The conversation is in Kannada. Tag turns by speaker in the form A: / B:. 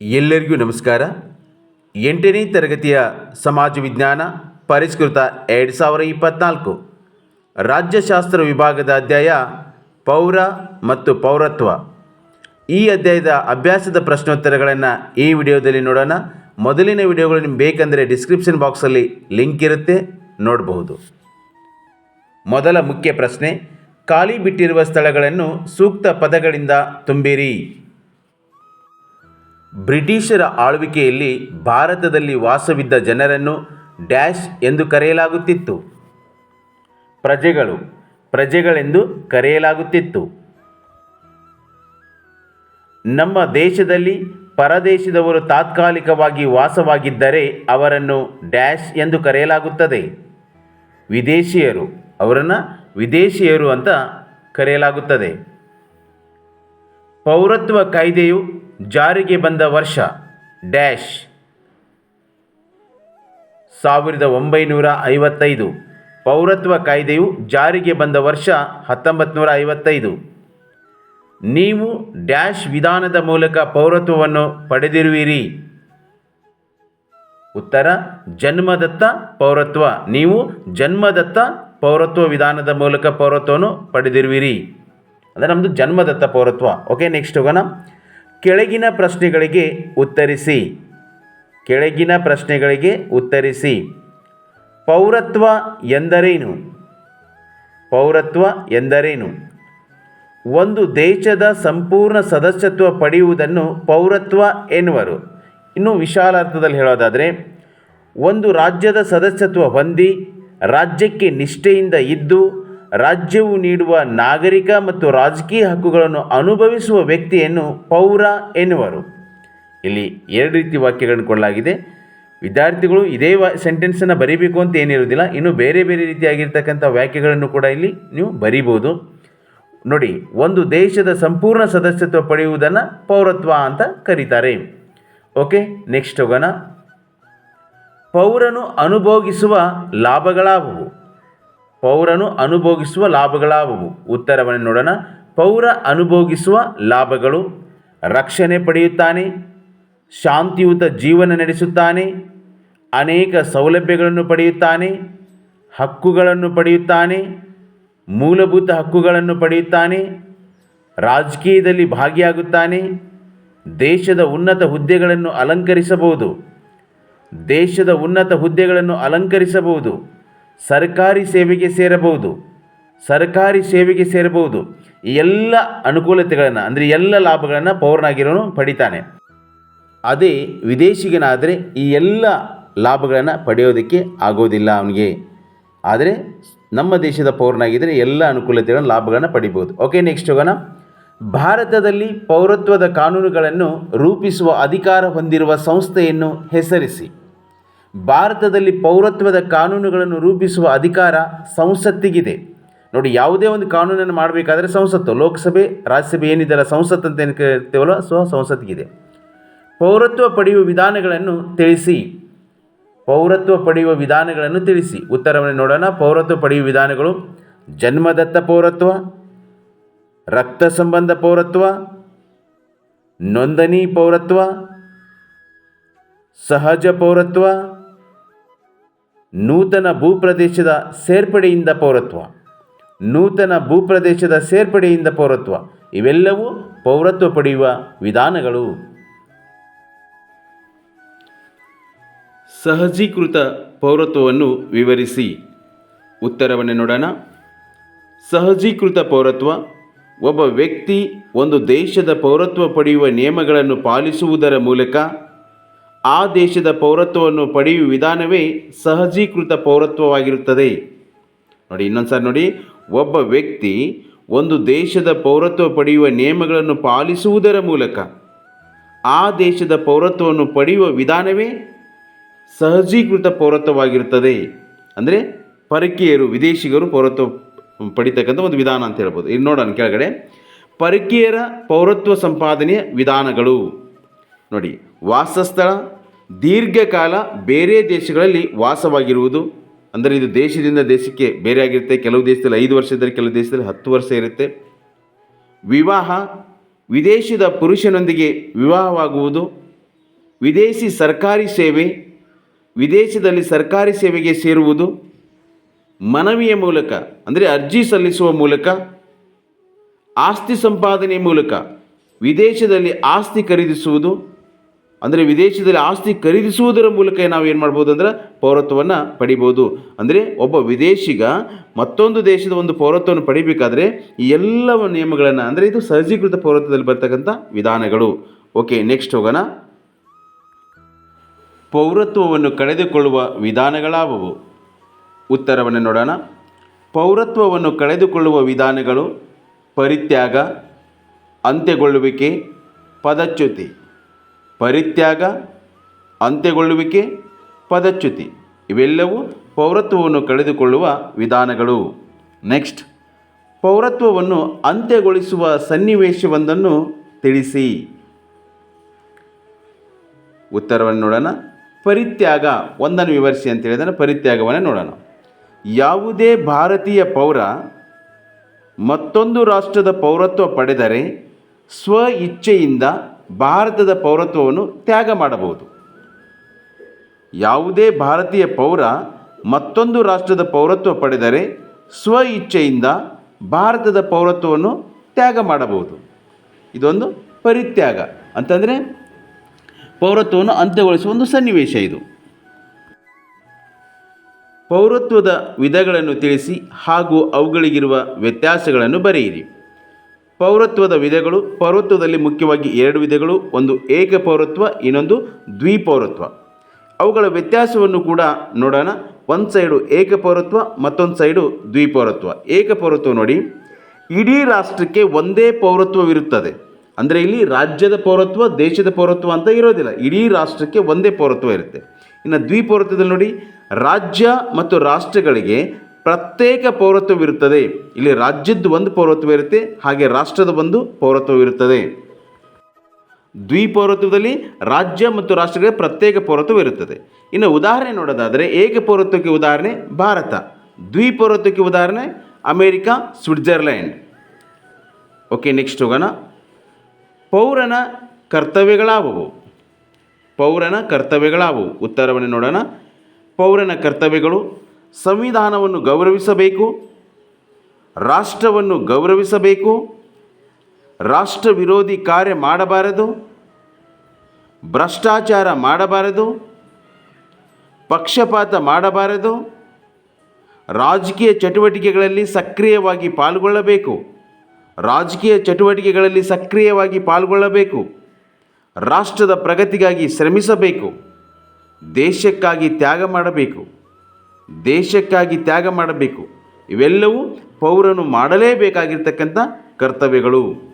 A: ಎಲ್ಲರಿಗೂ ನಮಸ್ಕಾರ. ಎಂಟನೇ ತರಗತಿಯ ಸಮಾಜ ವಿಜ್ಞಾನ ಪರಿಷ್ಕೃತ ಎರಡು ಸಾವಿರ ಇಪ್ಪತ್ತ್ನಾಲ್ಕು ರಾಜ್ಯಶಾಸ್ತ್ರ ವಿಭಾಗದ ಅಧ್ಯಾಯ ಪೌರ ಮತ್ತು ಪೌರತ್ವ. ಈ ಅಧ್ಯಾಯದ ಅಭ್ಯಾಸದ ಪ್ರಶ್ನೋತ್ತರಗಳನ್ನು ಈ ವಿಡಿಯೋದಲ್ಲಿ ನೋಡೋಣ. ಮೊದಲಿನ ವಿಡಿಯೋಗಳು ನಿಮ್ಗೆ ಬೇಕಂದರೆ ಡಿಸ್ಕ್ರಿಪ್ಷನ್ ಬಾಕ್ಸಲ್ಲಿ ಲಿಂಕ್ ಇರುತ್ತೆ, ನೋಡಬಹುದು. ಮೊದಲ ಮುಖ್ಯ ಪ್ರಶ್ನೆ, ಖಾಲಿ ಬಿಟ್ಟಿರುವ ಸ್ಥಳಗಳನ್ನು ಸೂಕ್ತ ಪದಗಳಿಂದ ತುಂಬಿರಿ. ಬ್ರಿಟಿಷರ ಆಳ್ವಿಕೆಯಲ್ಲಿ ಭಾರತದಲ್ಲಿ ವಾಸವಿದ್ದ ಜನರನ್ನು ಡ್ಯಾಶ್ ಎಂದು ಕರೆಯಲಾಗುತ್ತಿತ್ತು. ಪ್ರಜೆಗಳು ಪ್ರಜೆಗಳೆಂದು ಕರೆಯಲಾಗುತ್ತಿತ್ತು. ನಮ್ಮ ದೇಶದಲ್ಲಿ ಪರದೇಶದವರು ತಾತ್ಕಾಲಿಕವಾಗಿ ವಾಸವಾಗಿದ್ದರೆ ಅವರನ್ನು ಡ್ಯಾಶ್ ಎಂದು ಕರೆಯಲಾಗುತ್ತದೆ. ವಿದೇಶಿಯರು ಅವರನ್ನು ವಿದೇಶಿಯರು ಅಂತ ಕರೆಯಲಾಗುತ್ತದೆ. ಪೌರತ್ವ ಕಾಯ್ದೆಯು ಜಾರಿಗೆ ಬಂದ ವರ್ಷ ಡ್ಯಾಶ್ ಸಾವಿರದ ಒಂಬೈನೂರ ಐವತ್ತೈದು. ಪೌರತ್ವ ಕಾಯ್ದೆಯು ಜಾರಿಗೆ ಬಂದ ವರ್ಷ ಹತ್ತೊಂಬತ್ತು ನೂರ ಐವತ್ತೈದು. ನೀವು ಡ್ಯಾಶ್ ವಿಧಾನದ ಮೂಲಕ ಪೌರತ್ವವನ್ನು ಪಡೆದಿರುವಿರಿ. ಉತ್ತರ, ಜನ್ಮದತ್ತ ಪೌರತ್ವ. ನೀವು ಜನ್ಮದತ್ತ ಪೌರತ್ವ ವಿಧಾನದ ಮೂಲಕ ಪೌರತ್ವವನ್ನು ಪಡೆದಿರುವಿರಿ. ಅಂದರೆ ನಮ್ಮದು ಜನ್ಮದತ್ತ ಪೌರತ್ವ. ಓಕೆ ನೆಕ್ಸ್ಟ್ ಹೋಗೋಣ ಕೆಳಗಿನ ಪ್ರಶ್ನೆಗಳಿಗೆ ಉತ್ತರಿಸಿ. ಕೆಳಗಿನ ಪ್ರಶ್ನೆಗಳಿಗೆ ಉತ್ತರಿಸಿ. ಪೌರತ್ವ ಎಂದರೇನು? ಪೌರತ್ವ ಎಂದರೇನು? ಒಂದು ದೇಶದ ಸಂಪೂರ್ಣ ಸದಸ್ಯತ್ವ ಪಡೆಯುವುದನ್ನು ಪೌರತ್ವ ಎನ್ನುವರು. ಇನ್ನು ವಿಶಾಲ ಅರ್ಥದಲ್ಲಿ ಹೇಳೋದಾದರೆ, ಒಂದು ರಾಜ್ಯದ ಸದಸ್ಯತ್ವ ಹೊಂದಿ, ರಾಜ್ಯಕ್ಕೆ ನಿಷ್ಠೆಯಿಂದ ಇದ್ದು ರಾಜ್ಯವು ನೀಡುವ ನಾಗರಿಕ ಮತ್ತು ರಾಜಕೀಯ ಹಕ್ಕುಗಳನ್ನು ಅನುಭವಿಸುವ ವ್ಯಕ್ತಿಯನ್ನು ಪೌರ ಎನ್ನುವರು. ಇಲ್ಲಿ ಎರಡು ರೀತಿ ವಾಕ್ಯಗಳನ್ನು ಕೊಡಲಾಗಿದೆ. ವಿದ್ಯಾರ್ಥಿಗಳು ಇದೇ ವಾ ಸೆಂಟೆನ್ಸನ್ನು ಬರೀಬೇಕು ಅಂತ ಏನಿರೋದಿಲ್ಲ ಇನ್ನು ಬೇರೆ ಬೇರೆ ರೀತಿಯಾಗಿರ್ತಕ್ಕಂಥ ವಾಕ್ಯಗಳನ್ನು ಕೂಡ ಇಲ್ಲಿ ನೀವು ಬರೀಬೋದು. ನೋಡಿ, ಒಂದು ದೇಶದ ಸಂಪೂರ್ಣ ಸದಸ್ಯತ್ವ ಪಡೆಯುವುದನ್ನು ಪೌರತ್ವ ಅಂತ ಕರೀತಾರೆ. ಓಕೆ, ನೆಕ್ಸ್ಟ್ ಹೋಗೋಣ. ಪೌರನು ಅನುಭೋಗಿಸುವ ಲಾಭಗಳಾವುವು? ಪೌರನು ಅನುಭೋಗಿಸುವ ಲಾಭಗಳಾವುವು? ಉತ್ತರವನ್ನು ನೋಡೋಣ ಪೌರ ಅನುಭೋಗಿಸುವ ಲಾಭಗಳು. ರಕ್ಷಣೆ ಪಡೆಯುತ್ತಾನೆ. ಶಾಂತಿಯುತ ಜೀವನ ನಡೆಸುತ್ತಾನೆ. ಅನೇಕ ಸೌಲಭ್ಯಗಳನ್ನು ಪಡೆಯುತ್ತಾನೆ. ಹಕ್ಕುಗಳನ್ನು ಪಡೆಯುತ್ತಾನೆ. ಮೂಲಭೂತ ಹಕ್ಕುಗಳನ್ನು ಪಡೆಯುತ್ತಾನೆ. ರಾಜಕೀಯದಲ್ಲಿ ಭಾಗಿಯಾಗುತ್ತಾನೆ. ದೇಶದ ಉನ್ನತ ಹುದ್ದೆಗಳನ್ನು ಅಲಂಕರಿಸಬಹುದು. ದೇಶದ ಉನ್ನತ ಹುದ್ದೆಗಳನ್ನು ಅಲಂಕರಿಸಬಹುದು. ಸರ್ಕಾರಿ ಸೇವೆಗೆ ಸೇರಬಹುದು. ಸರ್ಕಾರಿ ಸೇವೆಗೆ ಸೇರಬಹುದು. ಎಲ್ಲ ಅನುಕೂಲತೆಗಳನ್ನು, ಅಂದರೆ ಎಲ್ಲ ಲಾಭಗಳನ್ನು ಪೌರನಾಗಿರೋನು ಪಡಿತಾನೆ. ಅದೇ ವಿದೇಶಿಗನಾದರೆ ಈ ಎಲ್ಲ ಲಾಭಗಳನ್ನು ಪಡೆಯೋದಕ್ಕೆ ಆಗೋದಿಲ್ಲ ಅವನಿಗೆ. ಆದರೆ ನಮ್ಮ ದೇಶದ ಪೌರನಾಗಿದ್ದರೆ ಎಲ್ಲ ಅನುಕೂಲತೆಗಳನ್ನು, ಲಾಭಗಳನ್ನು ಪಡಿಬೋದು ಓಕೆ ನೆಕ್ಸ್ಟ್ ಹೋಗೋಣ. ಭಾರತದಲ್ಲಿ ಪೌರತ್ವದ ಕಾನೂನುಗಳನ್ನು ರೂಪಿಸುವ ಅಧಿಕಾರ ಹೊಂದಿರುವ ಸಂಸ್ಥೆಯನ್ನು ಹೆಸರಿಸಿ. ಭಾರತದಲ್ಲಿ ಪೌರತ್ವದ ಕಾನೂನುಗಳನ್ನು ರೂಪಿಸುವ ಅಧಿಕಾರ ಸಂಸತ್ತಿಗಿದೆ. ನೋಡಿ, ಯಾವುದೇ ಒಂದು ಕಾನೂನನ್ನು ಮಾಡಬೇಕಾದ್ರೆ ಸಂಸತ್ತು, ಲೋಕಸಭೆ, ರಾಜ್ಯಸಭೆ ಏನಿದೆಯಲ್ಲ ಸಂಸತ್ ಅಂತ ಏನು ಕರಿತೇವಲ್ಲ ಸೊ ಸಂಸತ್ತಿಗಿದೆ ಪೌರತ್ವ ಪಡೆಯುವ ವಿಧಾನಗಳನ್ನು ತಿಳಿಸಿ. ಪೌರತ್ವ ಪಡೆಯುವ ವಿಧಾನಗಳನ್ನು ತಿಳಿಸಿ. ಉತ್ತರವನ್ನು ನೋಡೋಣ. ಪೌರತ್ವ ಪಡೆಯುವ ವಿಧಾನಗಳು ಜನ್ಮದತ್ತ ಪೌರತ್ವ, ರಕ್ತ ಸಂಬಂಧ ಪೌರತ್ವ, ನೋಂದಣಿ ಪೌರತ್ವ, ಸಹಜ ಪೌರತ್ವ ನೂತನ ಭೂಪ್ರದೇಶದ ಸೇರ್ಪಡೆಯಿಂದ ಪೌರತ್ವ. ನೂತನ ಭೂಪ್ರದೇಶದ ಸೇರ್ಪಡೆಯಿಂದ ಪೌರತ್ವ. ಇವೆಲ್ಲವೂ ಪೌರತ್ವ ಪಡೆಯುವ ವಿಧಾನಗಳು. ಸಹಜೀಕೃತ ಪೌರತ್ವವನ್ನು ವಿವರಿಸಿ. ಉತ್ತರವನ್ನು ನೋಡೋಣ. ಸಹಜೀಕೃತ ಪೌರತ್ವ, ಒಬ್ಬ ವ್ಯಕ್ತಿ ಒಂದು ದೇಶದ ಪೌರತ್ವ ಪಡೆಯುವ ನಿಯಮಗಳನ್ನು ಪಾಲಿಸುವುದರ ಮೂಲಕ ಆ ದೇಶದ ಪೌರತ್ವವನ್ನು ಪಡೆಯುವ ವಿಧಾನವೇ ಸಹಜೀಕೃತ ಪೌರತ್ವವಾಗಿರುತ್ತದೆ. ನೋಡಿ ಇನ್ನೊಂದು ಸಾರಿ ನೋಡಿ, ಒಬ್ಬ ವ್ಯಕ್ತಿ ಒಂದು ದೇಶದ ಪೌರತ್ವ ಪಡೆಯುವ ನಿಯಮಗಳನ್ನು ಪಾಲಿಸುವುದರ ಮೂಲಕ ಆ ದೇಶದ ಪೌರತ್ವವನ್ನು ಪಡೆಯುವ ವಿಧಾನವೇ ಸಹಜೀಕೃತ ಪೌರತ್ವವಾಗಿರುತ್ತದೆ. ಅಂದರೆ ಪರಕೀಯರು, ವಿದೇಶಿಗರು ಪೌರತ್ವ ಪಡಿತಕ್ಕಂಥ ಒಂದು ವಿಧಾನ ಅಂತ ಹೇಳ್ಬೋದು. ಇಲ್ಲಿ ನೋಡೋಣ ಕೆಳಗಡೆ. ಪರಕೀಯರ ಪೌರತ್ವ ಸಂಪಾದನೆಯ ವಿಧಾನಗಳು. ನೋಡಿ ವಾಸಸ್ಥಳ ದೀರ್ಘಕಾಲ ಬೇರೆ ದೇಶಗಳಲ್ಲಿ ವಾಸವಾಗಿರುವುದು. ಅಂದರೆ ಇದು ದೇಶದಿಂದ ದೇಶಕ್ಕೆ ಬೇರೆ ಆಗಿರುತ್ತೆ ಕೆಲವು ದೇಶದಲ್ಲಿ ಐದು ವರ್ಷ ಇದ್ದರೆ ಕೆಲವು ದೇಶದಲ್ಲಿ ಹತ್ತು ವರ್ಷ ಇರುತ್ತೆ. ವಿವಾಹ ವಿದೇಶದ ಪುರುಷನೊಂದಿಗೆ ವಿವಾಹವಾಗುವುದು. ವಿದೇಶಿ ಸರ್ಕಾರಿ ಸೇವೆ ವಿದೇಶದಲ್ಲಿ ಸರ್ಕಾರಿ ಸೇವೆಗೆ ಸೇರುವುದು. ಮನವಿಯ ಮೂಲಕ, ಅಂದರೆ ಅರ್ಜಿ ಸಲ್ಲಿಸುವ ಮೂಲಕ, ಆಸ್ತಿ ಸಂಪಾದನೆ ಮೂಲಕ ವಿದೇಶದಲ್ಲಿ ಆಸ್ತಿ ಖರೀದಿಸುವುದು. ಅಂದರೆ ವಿದೇಶದಲ್ಲಿ ಆಸ್ತಿ ಖರೀದಿಸುವುದರ ಮೂಲಕ ನಾವು ಏನು ಮಾಡ್ಬೋದು ಅಂದ್ರೆ ಪೌರತ್ವವನ್ನು ಪಡಿಬೋದು. ಅಂದರೆ ಒಬ್ಬ ವಿದೇಶಿಗ ಮತ್ತೊಂದು ದೇಶದ ಒಂದು ಪೌರತ್ವವನ್ನು ಪಡಿಬೇಕಾದ್ರೆ ಈ ಎಲ್ಲ ನಿಯಮಗಳನ್ನು ಅಂದರೆ ಇದು ಸಹಜೀಕೃತ ಪೌರತ್ವದಲ್ಲಿ ಬರ್ತಕ್ಕಂಥ ವಿಧಾನಗಳು. ಓಕೆ ನೆಕ್ಸ್ಟ್ ಹೋಗೋಣ. ಪೌರತ್ವವನ್ನು ಕಳೆದುಕೊಳ್ಳುವ ವಿಧಾನಗಳಾವುವು? ಉತ್ತರವನ್ನು ನೋಡೋಣ. ಪೌರತ್ವವನ್ನು ಕಳೆದುಕೊಳ್ಳುವ ವಿಧಾನಗಳು ಪರಿತ್ಯಾಗ, ಅಂತ್ಯಗೊಳ್ಳುವಿಕೆ, ಪದಚ್ಯುತಿ. ಪರಿತ್ಯಾಗ, ಅಂತ್ಯಗೊಳ್ಳುವಿಕೆ, ಪದಚ್ಯುತಿ ಇವೆಲ್ಲವೂ ಪೌರತ್ವವನ್ನು ಕಳೆದುಕೊಳ್ಳುವ ವಿಧಾನಗಳು. ನೆಕ್ಸ್ಟ್, ಪೌರತ್ವವನ್ನು ಅಂತ್ಯಗೊಳಿಸುವ ಸನ್ನಿವೇಶವೊಂದನ್ನು ತಿಳಿಸಿ. ಉತ್ತರವನ್ನು ನೋಡೋಣ. ಪರಿತ್ಯಾಗ ಒಂದನ್ನು ವಿವರಿಸಿ ಅಂತ ಹೇಳಿದ್ರೆ ಪರಿತ್ಯಾಗವನ್ನು ನೋಡೋಣ. ಯಾವುದೇ ಭಾರತೀಯ ಪೌರ ಮತ್ತೊಂದು ರಾಷ್ಟ್ರದ ಪೌರತ್ವ ಪಡೆದರೆ ಸ್ವ ಇಚ್ಛೆಯಿಂದ ಭಾರತದ ಪೌರತ್ವವನ್ನು ತ್ಯಾಗ ಮಾಡಬಹುದು. ಯಾವುದೇ ಭಾರತೀಯ ಪೌರ ಮತ್ತೊಂದು ರಾಷ್ಟ್ರದ ಪೌರತ್ವ ಪಡೆದರೆ ಸ್ವ ಇಚ್ಛೆಯಿಂದ ಭಾರತದ ಪೌರತ್ವವನ್ನು ತ್ಯಾಗ ಮಾಡಬಹುದು. ಇದೊಂದು ಪರಿತ್ಯಾಗ. ಅಂತಂದರೆ ಪೌರತ್ವವನ್ನು ಅಂತ್ಯಗೊಳಿಸುವ ಒಂದು ಸನ್ನಿವೇಶ ಇದು. ಪೌರತ್ವದ ವಿಧಗಳನ್ನು ತಿಳಿಸಿ ಹಾಗೂ ಅವುಗಳಿಗಿರುವ ವ್ಯತ್ಯಾಸಗಳನ್ನು ಬರೆಯಿರಿ. ಪೌರತ್ವದ ವಿಧಗಳು ಪೌರತ್ವದಲ್ಲಿ ಮುಖ್ಯವಾಗಿ ಎರಡು ವಿಧಗಳು, ಒಂದು ಏಕ ಪೌರತ್ವ, ಇನ್ನೊಂದು ದ್ವಿಪೌರತ್ವ. ಅವುಗಳ ವ್ಯತ್ಯಾಸವನ್ನು ಕೂಡ ನೋಡೋಣ. ಒಂದು ಸೈಡು ಏಕ ಪೌರತ್ವ, ಮತ್ತೊಂದು ಸೈಡು ದ್ವಿಪೌರತ್ವ. ಏಕ ಪೌರತ್ವ ನೋಡಿ. ಇಡೀ ರಾಷ್ಟ್ರಕ್ಕೆ ಒಂದೇ ಪೌರತ್ವವಿರುತ್ತದೆ. ಅಂದರೆ ಇಲ್ಲಿ ರಾಜ್ಯದ ಪೌರತ್ವ, ದೇಶದ ಪೌರತ್ವ ಅಂತ ಇರೋದಿಲ್ಲ. ಇಡೀ ರಾಷ್ಟ್ರಕ್ಕೆ ಒಂದೇ ಪೌರತ್ವ ಇರುತ್ತೆ. ಇನ್ನು ದ್ವಿಪೌರತ್ವದಲ್ಲಿ ನೋಡಿ, ರಾಜ್ಯ ಮತ್ತು ರಾಷ್ಟ್ರಗಳಿಗೆ ಪ್ರತ್ಯೇಕ ಪೌರತ್ವವಿರುತ್ತದೆ. ಇಲ್ಲಿ ರಾಜ್ಯದ್ದು ಒಂದು ಪೌರತ್ವ ಇರುತ್ತೆ ಹಾಗೆ ರಾಷ್ಟ್ರದ ಒಂದು ಪೌರತ್ವವಿರುತ್ತದೆ. ದ್ವಿಪೌರತ್ವದಲ್ಲಿ ರಾಜ್ಯ ಮತ್ತು ರಾಷ್ಟ್ರಗಳ ಪ್ರತ್ಯೇಕ ಪೌರತ್ವವಿರುತ್ತದೆ. ಇನ್ನು ಉದಾಹರಣೆ ನೋಡೋದಾದರೆ, ಏಕ ಪೌರತ್ವಕ್ಕೆ ಉದಾಹರಣೆ ಭಾರತ, ದ್ವಿಪೌರತ್ವಕ್ಕೆ ಉದಾಹರಣೆ ಅಮೇರಿಕಾ, ಸ್ವಿಟ್ಜರ್ಲ್ಯಾಂಡ್. ಓಕೆ ನೆಕ್ಸ್ಟ್ ಹೋಗೋಣ. ಪೌರನ ಕರ್ತವ್ಯಗಳಾವುವು. ಪೌರನ ಕರ್ತವ್ಯಗಳಾವುವು. ಉತ್ತರವನ್ನು ನೋಡೋಣ. ಪೌರನ ಕರ್ತವ್ಯಗಳು ಸಂವಿಧಾನವನ್ನು ಗೌರವಿಸಬೇಕು, ರಾಷ್ಟ್ರವನ್ನು ಗೌರವಿಸಬೇಕು ರಾಷ್ಟ್ರ ವಿರೋಧಿ ಕಾರ್ಯ ಮಾಡಬಾರದು, ಭ್ರಷ್ಟಾಚಾರ ಮಾಡಬಾರದು, ಪಕ್ಷಪಾತ ಮಾಡಬಾರದು, ರಾಜಕೀಯ ಚಟುವಟಿಕೆಗಳಲ್ಲಿ ಸಕ್ರಿಯವಾಗಿ ಪಾಲ್ಗೊಳ್ಳಬೇಕು, ರಾಜಕೀಯ ಚಟುವಟಿಕೆಗಳಲ್ಲಿ ಸಕ್ರಿಯವಾಗಿ ಪಾಲ್ಗೊಳ್ಳಬೇಕು, ರಾಷ್ಟ್ರದ ಪ್ರಗತಿಗಾಗಿ ಶ್ರಮಿಸಬೇಕು, ದೇಶಕ್ಕಾಗಿ ತ್ಯಾಗ ಮಾಡಬೇಕು. ದೇಶಕ್ಕಾಗಿ ತ್ಯಾಗ ಮಾಡಬೇಕು. ಇವೆಲ್ಲವೂ ಪೌರನು ಮಾಡಲೇಬೇಕಾಗಿರ್ತಕ್ಕಂಥ ಕರ್ತವ್ಯಗಳು.